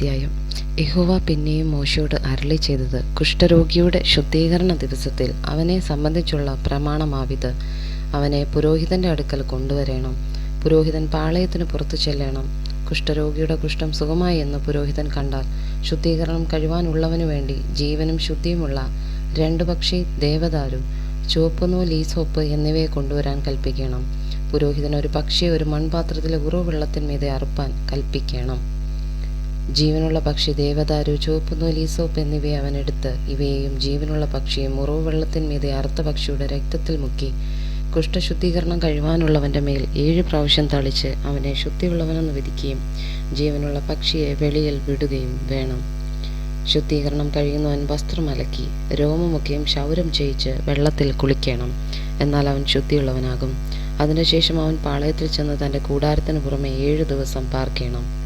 അധ്യായം. യഹോവ പിന്നെയും മോശയോട് അരളി ചെയ്തത് കുഷ്ഠരോഗിയുടെ ശുദ്ധീകരണ ദിവസത്തിൽ അവനെ സംബന്ധിച്ചുള്ള പ്രമാണമാവിത്. അവനെ പുരോഹിതന്റെ അടുക്കൽ കൊണ്ടുവരേണം. പുരോഹിതൻ പാളയത്തിന് പുറത്തു ചെല്ലണം. കുഷ്ഠരോഗിയുടെ കുഷ്ഠം സുഖമായി എന്ന് പുരോഹിതൻ കണ്ടാൽ ശുദ്ധീകരണം കഴിവാനുള്ളവനു വേണ്ടി ജീവനും ശുദ്ധിയുമുള്ള രണ്ടു പക്ഷി ദേവദാരു ചുവപ്പുനൂൽ ലീസോപ്പ് എന്നിവയെ കൊണ്ടുവരാൻ കൽപ്പിക്കണം. പുരോഹിതൻ ഒരു പക്ഷിയെ ഒരു മൺപാത്രത്തിലെ ഉറവ് വെള്ളത്തിന്മീതെ അറുപ്പാൻ കൽപ്പിക്കണം. ജീവനുള്ള പക്ഷി ദേവദാരു ചുവപ്പുനൂലി സോപ്പ് എന്നിവയെ അവൻ എടുത്ത് ഇവയെയും ജീവനുള്ള പക്ഷിയും വെള്ളത്തിന്മീതെ അറുത്ത പക്ഷിയുടെ രക്തത്തിൽ മുക്കി കുഷ്ഠശുദ്ധീകരണം കഴിവാനുള്ളവന്റെ മേൽ ഏഴ് പ്രാവശ്യം തളിച്ച് അവനെ ശുദ്ധിയുള്ളവനെന്ന് വിധിക്കുകയും ജീവനുള്ള പക്ഷിയെ വെളിയിൽ വിടുകയും വേണം. ശുദ്ധീകരണം കഴിയുന്നവൻ വസ്ത്രം അലക്കി രോമമൊക്കെയും ക്ഷൗരം ചെയ്യിച്ച് വെള്ളത്തിൽ കുളിക്കണം. എന്നാൽ അവൻ ശുദ്ധിയുള്ളവനാകും. അതിനുശേഷം അവൻ പാളയത്തിൽ ചെന്ന് തന്റെ കൂടാരത്തിന് പുറമെ ഏഴു ദിവസം പാർക്കണം.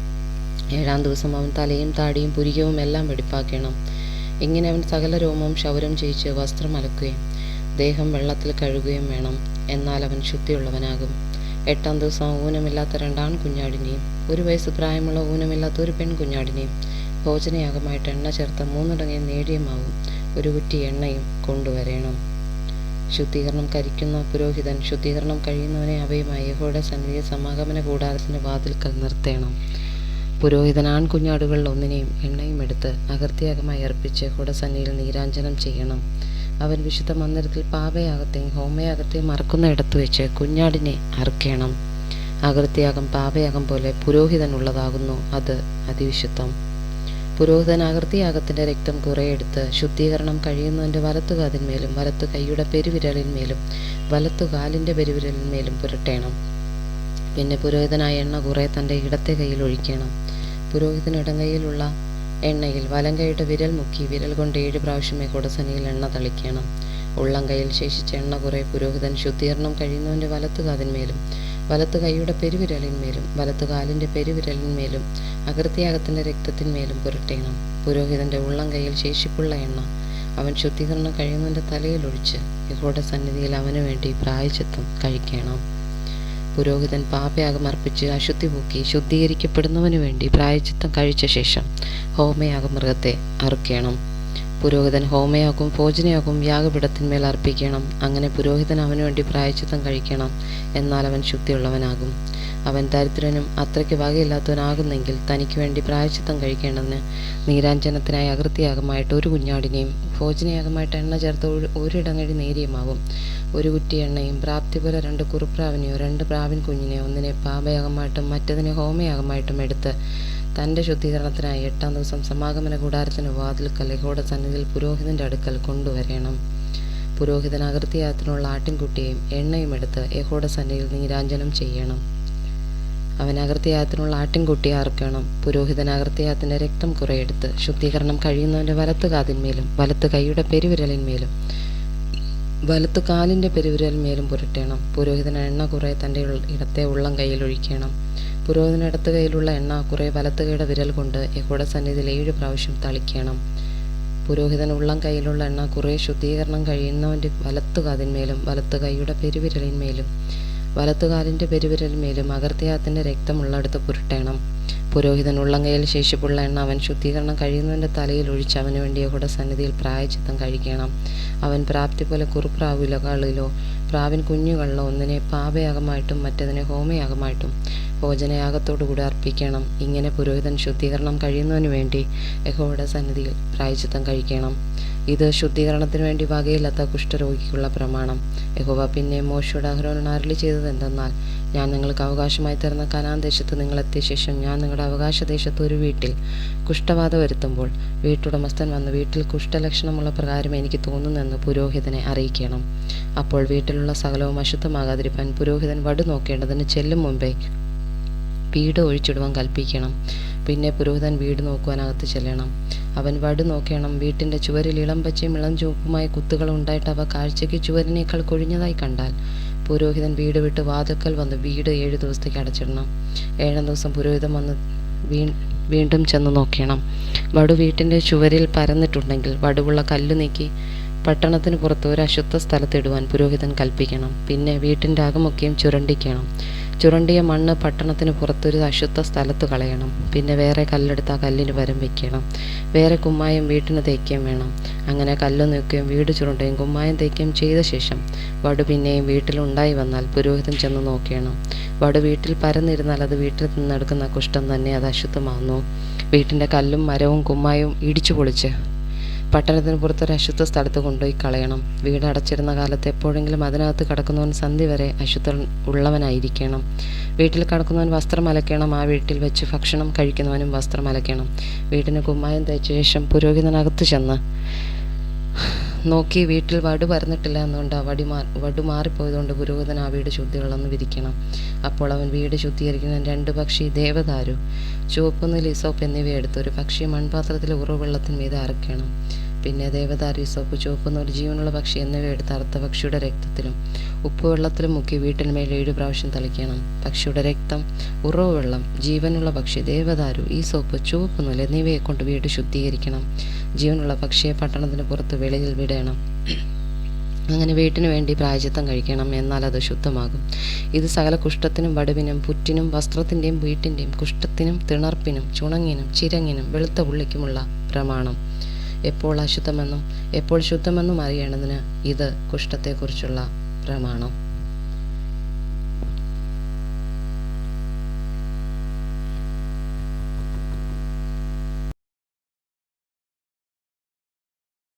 ഏഴാം ദിവസം അവൻ തലയും താടിയും പുരികവും എല്ലാം വെടിപ്പാക്കണം. ഇങ്ങനെ അവൻ സകല രോമവും ക്ഷൗരം ചെയ്യിച്ച് വസ്ത്രം അലക്കുകയും ദേഹം വെള്ളത്തിൽ കഴുകുകയും വേണം. എന്നാൽ അവൻ ശുദ്ധിയുള്ളവനാകും. എട്ടാം ദിവസം ഊനമില്ലാത്ത രണ്ടാൺ കുഞ്ഞാടിനെയും ഒരു വയസ്സ് പ്രായമുള്ള ഊനമില്ലാത്ത ഒരു പെൺകുഞ്ഞാടിനെയും ഭോജനയാഗമായിട്ട് എണ്ണ ചേർത്ത മൂന്നിടങ്ങിയ നേടിയമാവും. ഒരു കുറ്റി എണ്ണയും കൊണ്ടുവരേണം. ശുദ്ധീകരണം കരിക്കുന്ന പുരോഹിതൻ ശുദ്ധീകരണം കഴിയുന്നവനെ അവയുമായി യഹോയുടെ സന്നിധി സമാഗമന കൂടാരത്തിന്റെ വാതിൽക്കൽ നിർത്തേണം. പുരോഹിതൻ ആൺകുഞ്ഞാടുകളിൽ ഒന്നിനെയും എണ്ണയും എടുത്ത് അകർത്തിയാഗമായി അർപ്പിച്ച് കുടസന്നിയിൽ നീരാഞ്ജനം ചെയ്യണം. അവൻ വിശുദ്ധ മന്ദിരത്തിൽ പാപയാഗത്തെയും ഹോമയാഗത്തെയും അറക്കുന്ന ഇടത്ത് വെച്ച് കുഞ്ഞാടിനെ അറുക്കണം. അകൃത്യാകം പാപയാഗം പോലെ പുരോഹിതൻ ഉള്ളതാകുന്നു അത് അതിവിശുദ്ധം. പുരോഹിതൻ അകൃത്യയാഗത്തിന്റെ രക്തം കുറെയെടുത്ത് ശുദ്ധീകരണം കഴിയുന്നവന്റെ വലത്തുകാതിന്മേലും വലത്തു കൈയുടെ പെരുവിരലിന്മേലും വലത്തു കാലിന്റെ പെരുവിരലിന്മേലും പുരട്ടേണം. പിന്നെ പുരോഹിതനായ എണ്ണ കുറെ തന്റെ ഇടത്തെ കയ്യിൽ ഒഴിക്കണം. പുരോഹിതൻ ഇടങ്കൈയിലുള്ള എണ്ണയിൽ വലം കൈയുടെ വിരൽ മുക്കി വിരൽ കൊണ്ട് ഏഴ് പ്രാവശ്യമേ കുടസനിയിൽ എണ്ണ തളിക്കണം. ഉള്ളം ശേഷിച്ച എണ്ണ കുറെ പുരോഹിതൻ ശുദ്ധീകരണം കഴിയുന്നവന്റെ വലത്തു കാതിന്മേലും വലത്തു കൈയുടെ പെരുവിരലിന്മേലും വലത്തു കാലിന്റെ പെരുവിരലിന്മേലും അകൃത്യാഗത്തിന്റെ രക്തത്തിന്മേലും പുരട്ടേണം. പുരോഹിതന്റെ ഉള്ളം കൈയിൽ ശേഷിപ്പുള്ള എണ്ണ അവൻ ശുദ്ധീകരണം കഴിയുന്നവന്റെ തലയിൽ ഒഴിച്ച് യഹോയുടെ സന്നിധിയിൽ അവനു വേണ്ടി പ്രായച്ചിത്തം കഴിക്കണം. പുരോഹിതൻ പാപയാഗം അർപ്പിച്ച് അശുദ്ധി പൂക്കി ശുദ്ധീകരിക്കപ്പെടുന്നവനു വേണ്ടി പ്രായച്ചിത്തം കഴിച്ച ശേഷം ഹോമയാഗം മൃഗത്തെ അറുക്കണം. പുരോഹിതൻ ഹോമയാകും ഭോജനയാകും യാഗപീഠത്തിന്മേൽ അർപ്പിക്കണം. അങ്ങനെ പുരോഹിതൻ അവനു വേണ്ടി പ്രായച്ചിത്തം കഴിക്കണം. എന്നാൽ അവൻ ശുദ്ധിയുള്ളവനാകും. അവൻ ദരിദ്രനും അത്രയ്ക്ക് വകയില്ലാത്തവനാകുന്നെങ്കിൽ തനിക്ക് വേണ്ടി പ്രായച്ചിത്തം കഴിക്കേണ്ടെന്ന് നീരാഞ്ജനത്തിനായി അകൃത്യയാഗമായിട്ട് ഒരു കുഞ്ഞാടിനെയും ഭോജനയാഗമായിട്ട് എണ്ണ ചേർത്ത് ഒരു- ഒരിടങ്ങഴി നേരിയമാവും. ഒരു കുറ്റി എണ്ണയും പ്രാപ്തി പോലെ രണ്ട് കുറുപ്രാവിനെയോ രണ്ട് പ്രാവിൻ കുഞ്ഞിനെയോ ഒന്നിനെ പാപയാഗമായിട്ടും മറ്റതിനെ ഹോമയാഗമായിട്ടും എടുത്ത് തന്റെ ശുദ്ധീകരണത്തിനായി എട്ടാം ദിവസം സമാഗമന കൂടാരത്തിന് വാതിൽക്കൽ ഹോട സന്നിധിയിൽ പുരോഹിതന്റെ അടുക്കൽ കൊണ്ടുവരണം. പുരോഹിതൻ അകൃത്യയാഗത്തിനുള്ള ആട്ടിൻകുട്ടിയെയും എണ്ണയും എടുത്ത് യഹോട സന്നിധിയിൽ നീരാഞ്ജനം ചെയ്യണം. അവൻ അകൃത്യയാഗത്തിനുള്ള ആട്ടിൻകുട്ടിയെ അറുക്കണം. പുരോഹിതൻ അകൃത്യയാഗത്തിന്റെ രക്തം കുറയെടുത്ത് ശുദ്ധീകരണം കഴിയുന്നവന്റെ വലത്ത് കാതിന്മേലും വലത്ത് കൈയുടെ പെരുവിരലിന്മേലും വലത്തു പെരുവിരൽ മേലും പുരട്ടണം. പുരോഹിതൻ എണ്ണ കുറെ തന്റെ ഇടത്തെ ഉള്ളം കൈയിൽ ഒഴിക്കണം. പുരോഹിതൻ ഇടത്ത് കൈയിലുള്ള എണ്ണ കുറെ വലത്ത് കൈയുടെ വിരൽ കൊണ്ട് യഹോയുടെ സന്നിധിയിൽ ഏഴ് പ്രാവശ്യം തളിക്കണം. പുരോഹിതൻ ഉള്ളം കൈയിലുള്ള എണ്ണ കുറെ ശുദ്ധീകരണം കഴിയുന്നവന്റെ വലത്തു കാതിന്മേലും വലത്ത് കൈയുടെ പെരുവിരലിന്മേലും വലത്തുകാലിന്റെ പെരുവിരലിന്മേലും അകർത്തിയാത്തിന്റെ രക്തമുള്ളടുത്ത് പുരട്ടേണം. പുരോഹിതൻ ഉള്ളങ്കയിൽ ശേഷിപ്പുള്ള എണ്ണ അവൻ ശുദ്ധീകരണം കഴിയുന്നവന്റെ തലയിൽ ഒഴിച്ച് അവന് വേണ്ടി യഹോയുടെ സന്നിധിയിൽ പ്രായച്ചിത്തം കഴിക്കണം. അവൻ പ്രാപ്തി പോലെ കുറുപ്രാവിലോ കളിലോ പ്രാവിൻ കുഞ്ഞുകളിലോ ഒന്നിനെ പാപയാഗമായിട്ടും മറ്റതിനെ ഹോമയാഗമായിട്ടും ഭോജനയാഗത്തോടുകൂടി അർപ്പിക്കണം. ഇങ്ങനെ പുരോഹിതൻ ശുദ്ധീകരണം കഴിയുന്നതിനു വേണ്ടി യഹോയുടെ സന്നിധിയിൽ പ്രായച്ചിത്തം കഴിക്കണം. ഇത് ശുദ്ധീകരണത്തിന് വേണ്ടി വകയില്ലാത്ത കുഷ്ഠരോഗിക്കുള്ള പ്രമാണം. യഹോവ പിന്നെ മോശയുടെ അഹ്റോനോട് ചെയ്തത് എന്തെന്നാൽ ഞാൻ നിങ്ങൾക്ക് അവകാശമായി തരുന്ന നിങ്ങൾ എത്തിയ ശേഷം ഞാൻ നിങ്ങളുടെ അവകാശ ദേശത്ത് ഒരു വീട്ടിൽ കുഷ്ഠബാധ വരുത്തുമ്പോൾ വീട്ടുടമസ്ഥൻ വന്ന് വീട്ടിൽ കുഷ്ഠലക്ഷണമുള്ള പ്രകാരം എനിക്ക് തോന്നുന്നെന്ന് പുരോഹിതനെ അറിയിക്കണം. അപ്പോൾ വീട്ടിലുള്ള സകലവും അശുദ്ധമാകാതിരിക്കാൻ പുരോഹിതൻ വടു നോക്കേണ്ടതിന് ചെല്ലും മുമ്പേ വീട് ഒഴിച്ചിടുവാൻ കൽപ്പിക്കണം. പിന്നെ പുരോഹിതൻ വീട് നോക്കുവാനകത്ത് ചെല്ലണം. അവൻ വടു നോക്കണം. വീട്ടിന്റെ ചുവരിൽ ഇളം പച്ചയും ഇളം ചുവപ്പുമായ കുത്തുകൾ ഉണ്ടായിട്ട് അവ കാഴ്ചയ്ക്ക് ചുവരിനേക്കാൾ കൊഴിഞ്ഞതായി കണ്ടാൽ പുരോഹിതൻ വീട് വിട്ട് വാതുക്കൽ വന്ന് വീട് ഏഴു ദിവസത്തേക്ക് അടച്ചിടണം. ഏഴാം ദിവസം പുരോഹിതൻ വന്ന് വീ വീണ്ടും ചെന്ന് നോക്കണം. വടു വീട്ടിന്റെ ചുവരിൽ പരന്നിട്ടുണ്ടെങ്കിൽ വടുവുള്ള കല്ല് നീക്കി പട്ടണത്തിന് പുറത്ത് ഒരു അശുദ്ധ സ്ഥലത്തിടുവാൻ പുരോഹിതൻ കൽപ്പിക്കണം. പിന്നെ വീട്ടിന്റെ അകമൊക്കെയും ചുരണ്ടിക്കണം. ചുരണ്ടിയ മണ്ണ് പട്ടണത്തിന് പുറത്തൊരു അശുദ്ധ സ്ഥലത്ത് കളയണം. പിന്നെ വേറെ കല്ലെടുത്ത് ആ കല്ലിന് വരം വെക്കണം. വേറെ കുമ്മായം വീട്ടിന് തേക്കുകയും വേണം. അങ്ങനെ കല്ല് നീക്കുകയും വീട് ചുരുണ്ടുകയും കുമ്മായം തേക്കുകയും ചെയ്ത ശേഷം വടു പിന്നെയും വീട്ടിലുണ്ടായി വന്നാൽ പുരോഹിതൻ ചെന്ന് നോക്കണം വടു വീട്ടിൽ പരന്നിരുന്നാൽ അത് വീട്ടിൽ നിന്നെടുക്കുന്ന കുഷ്ഠം തന്നെ അത് അശുദ്ധമാകുന്നു വീട്ടിന്റെ കല്ലും മരവും കുമ്മായവും ഇടിച്ചു പൊളിച്ച് പട്ടണത്തിന് പുറത്തൊരു അശുദ്ധ സ്ഥലത്ത് കൊണ്ടുപോയി കളയണം. വീട് അടച്ചിരുന്ന കാലത്ത് എപ്പോഴെങ്കിലും അതിനകത്ത് കടക്കുന്നവൻ സന്ധി വരെ അശുദ്ധ ഉള്ളവനായിരിക്കണം. വീട്ടിൽ കടക്കുന്നവൻ വസ്ത്രം അലക്കണം. ആ വീട്ടിൽ വെച്ച് ഭക്ഷണം കഴിക്കുന്നവനും വസ്ത്രം അലക്കണം. വീട്ടിന് കുമ്മായം തേച്ച ശേഷം പുരോഹിതനകത്ത് ചെന്ന് നോക്കി വീട്ടിൽ വടു പരന്നിട്ടില്ല എന്നുകൊണ്ട് വടി മാ വടു മാറിപ്പോയതുകൊണ്ട് പുരോഹിതൻ ആ വീട് ശുദ്ധികളെന്ന് വിധിക്കണം അപ്പോൾ അവൻ വീട് ശുദ്ധീകരിക്കുന്ന രണ്ട് പക്ഷി ദേവദാരു ചുവപ്പ് ലിസോപ്പ് എന്നിവയെടുത്ത് ഒരു പക്ഷി മൺപാത്രത്തിൽ ഉറവെള്ളത്തിന് മീതെ അരക്കണം പിന്നെ ദേവദാരി സോപ്പ് ചുവപ്പ് ഒരു ജീവനുള്ള പക്ഷി എന്നിവയെടുത്ത് അറുത്ത പക്ഷിയുടെ രക്തത്തിലും ഉപ്പുവെള്ളത്തിലും മുക്കി വീട്ടിന്മേൽ ഏഴു പ്രാവശ്യം തളിക്കണം. പക്ഷിയുടെ രക്തം ഉറവ് വെള്ളം ജീവനുള്ള പക്ഷി ദേവദാരു ഈ സോപ്പ് ചുവപ്പ് നൂൽ എന്നിവയെ കൊണ്ട് വീട് ശുദ്ധീകരിക്കണം. ജീവനുള്ള പക്ഷിയെ പട്ടണത്തിന് പുറത്ത് വെളിയിൽ വിടണം. അങ്ങനെ വീട്ടിന് വേണ്ടി പ്രായചിത്തം കഴിക്കണം എന്നാൽ അത് ശുദ്ധമാകും. ഇത് സകല കുഷ്ഠത്തിനും വടുവിനും പുറ്റിനും വസ്ത്രത്തിന്റെയും വീട്ടിന്റെയും കുഷ്ഠത്തിനും തിണർപ്പിനും ചുണങ്ങിനും ചിരങ്ങിനും വെളുത്ത ഉള്ളിക്കുമുള്ള പ്രമാണം. എപ്പോൾ അശുദ്ധമെന്നും എപ്പോൾ ശുദ്ധമെന്നും അറിയേണ്ടതിന് ഇത് കുഷ്ഠത്തെക്കുറിച്ചുള്ള പ്രമാണം.